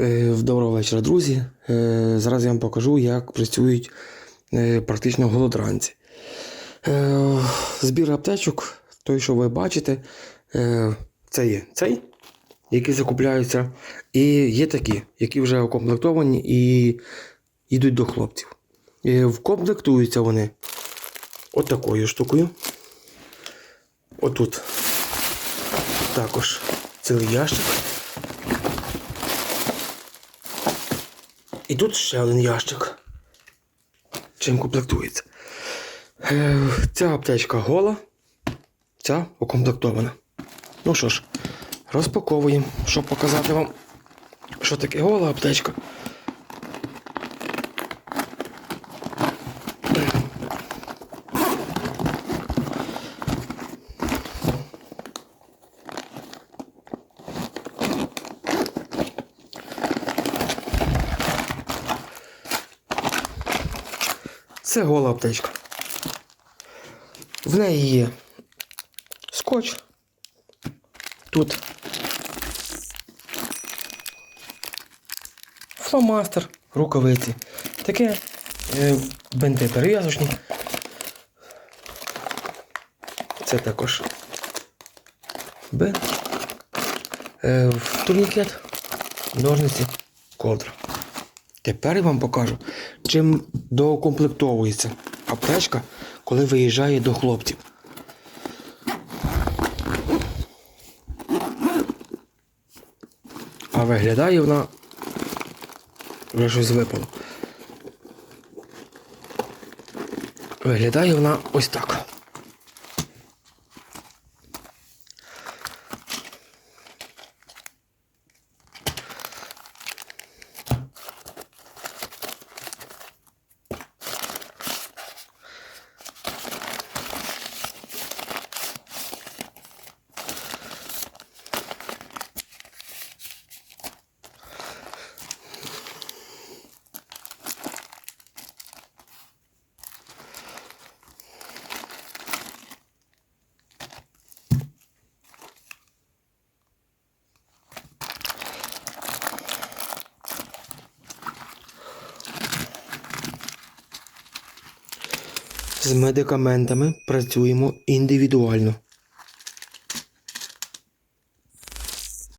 Е, Доброго вечора, друзі. Е, Зараз я вам покажу, як працюють е, практично голодранці. Збір аптечок, той, що ви бачите, це є цей, який закупляються, і є такі, які вже укомплектовані і йдуть до хлопців. Вкомплектуються вони от такою штукою. Отут також цілий ящик. І тут ще один ящик. Чим комплектується. Е, Ця аптечка гола, ця укомплектована. Ну що ж, розпаковуємо, щоб показати вам, що таке гола аптечка. Це гола аптечка. В неї є скотч. Тут фломастер, рукавиці. Таке е, бенти перев'язочні. Це також бинт. Е, турнікет, ножниці, ковдра. Тепер я вам покажу, чим доукомплектовується аптечка, коли виїжджає до хлопців. А виглядає вона вже щось випало. Виглядає вона ось так. З медикаментами працюємо індивідуально.